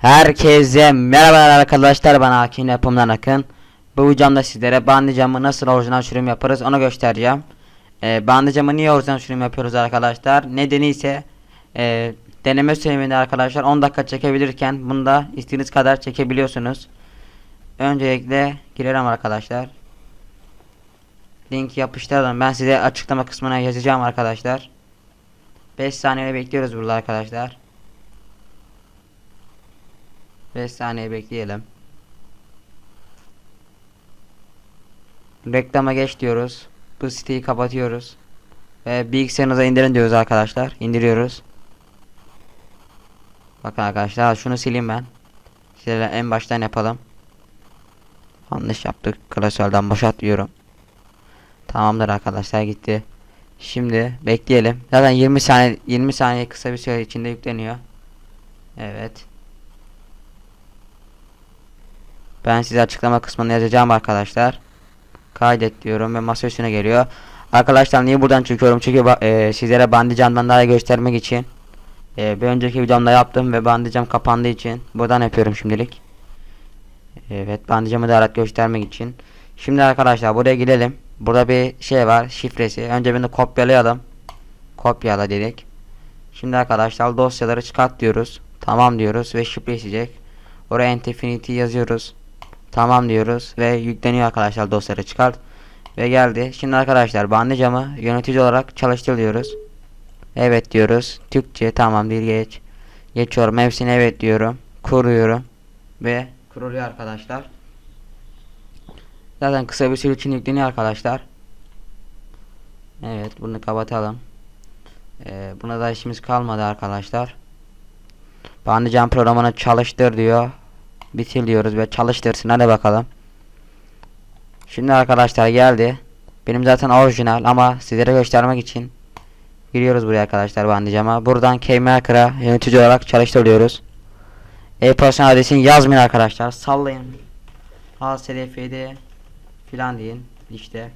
Herkese merhabalar arkadaşlar. Ben Hakin Yapımdan Akın. Bu videomda sizlere bandı camı nasıl orijinal sürüm yaparız onu göstereceğim. Ee, Bandı camı niye orijinal sürüm yapıyoruz arkadaşlar? Nedeni ise e, Deneme sürümünde arkadaşlar 10 dakika çekebilirken Bunda istediğiniz kadar çekebiliyorsunuz. Öncelikle girelim arkadaşlar. Link yapıştıralım. Ben size açıklama kısmına yazacağım arkadaşlar. 5 saniye bekliyoruz burada arkadaşlar 5 saniye bekleyelim. Reklama geç diyoruz. Bu siteyi kapatıyoruz. Ve bilgisayarınıza indirin diyoruz arkadaşlar. İndiriyoruz. Bakın arkadaşlar şunu sileyim ben. Şöyle en baştan yapalım. Yanlış yaptık. Klasörden boşalt diyorum. Tamamdır arkadaşlar gitti. Şimdi bekleyelim. Zaten 20 saniye 20 saniye kısa bir süre içinde yükleniyor. Evet. Ben size açıklama kısmına yazacağım arkadaşlar. Kaydet diyorum ve masa üstüne geliyor. Arkadaşlar niye buradan çekiyorum? Çünkü e, sizlere bandicamdan daha göstermek için. E, bir önceki videomda yaptım ve bandicam kapandığı için buradan yapıyorum şimdilik. Evet bandicamı da araç göstermek için. Şimdi arkadaşlar buraya gidelim. Burada bir şey var şifresi. Önce bunu kopyalayalım. Kopyala dedik. Şimdi arkadaşlar dosyaları çıkart diyoruz. Tamam diyoruz ve şifre isteyecek. Oraya Infinity yazıyoruz. Tamam diyoruz ve yükleniyor arkadaşlar dosyaları çıkart. Ve geldi. Şimdi arkadaşlar bandicamı yönetici olarak çalıştır diyoruz. Evet diyoruz. Türkçe tamam değil geç. Geçiyorum hepsini evet diyorum. Kuruyorum. Ve kuruluyor arkadaşlar. Zaten kısa bir süre için yükleniyor arkadaşlar. Evet bunu kapatalım. Ee, buna da işimiz kalmadı arkadaşlar. Bandicam programını çalıştır diyor. Bitir diyoruz ve çalıştırsın hadi bakalım. Şimdi arkadaşlar geldi. Benim zaten orijinal ama sizlere göstermek için giriyoruz buraya arkadaşlar bandicama. Buradan KMaker'a yönetici olarak çalıştır diyoruz. E-posta adresini yazmayın arkadaşlar. Sallayın. HSDF'de filan deyin. İşte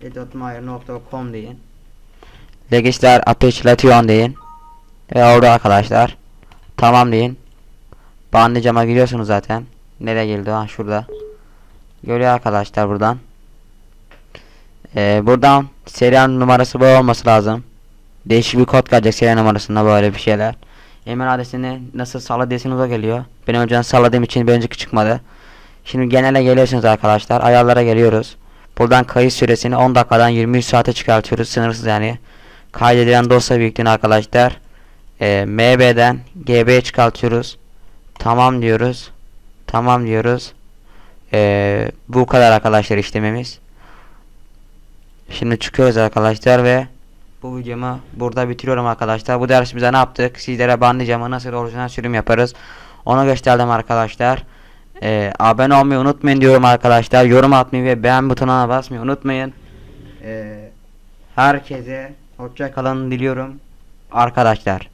edotmayer.com deyin. Legisler Appreciation deyin. Ve orada arkadaşlar. Tamam deyin. Bandicama giriyorsunuz zaten. Nereye geldi? Ha şurada. Görüyor arkadaşlar buradan. Ee, buradan serial numarası bu olması lazım. Değişik bir kod gelecek serial numarasında böyle bir şeyler. Email adresini nasıl salladıysanız o geliyor. Ben önceden salladığım için bir önceki çıkmadı. Şimdi genele geliyorsunuz arkadaşlar. Ayarlara geliyoruz. Buradan kayıt süresini 10 dakikadan 23 saate çıkartıyoruz. Sınırsız yani. Kaydedilen dosya büyüklüğünü arkadaşlar. E, MB'den GB'ye çıkartıyoruz. Tamam diyoruz. Tamam diyoruz. Ee, bu kadar arkadaşlar işlememiz. Şimdi çıkıyoruz arkadaşlar ve bu videomu burada bitiriyorum arkadaşlar. Bu dersimizde ne yaptık? Sizlere bandicamı nasıl orijinal sürüm yaparız? Onu gösterdim arkadaşlar. Ee, abone olmayı unutmayın diyorum arkadaşlar. Yorum atmayı ve beğen butonuna basmayı unutmayın. Ee, herkese hoşça kalın diliyorum arkadaşlar.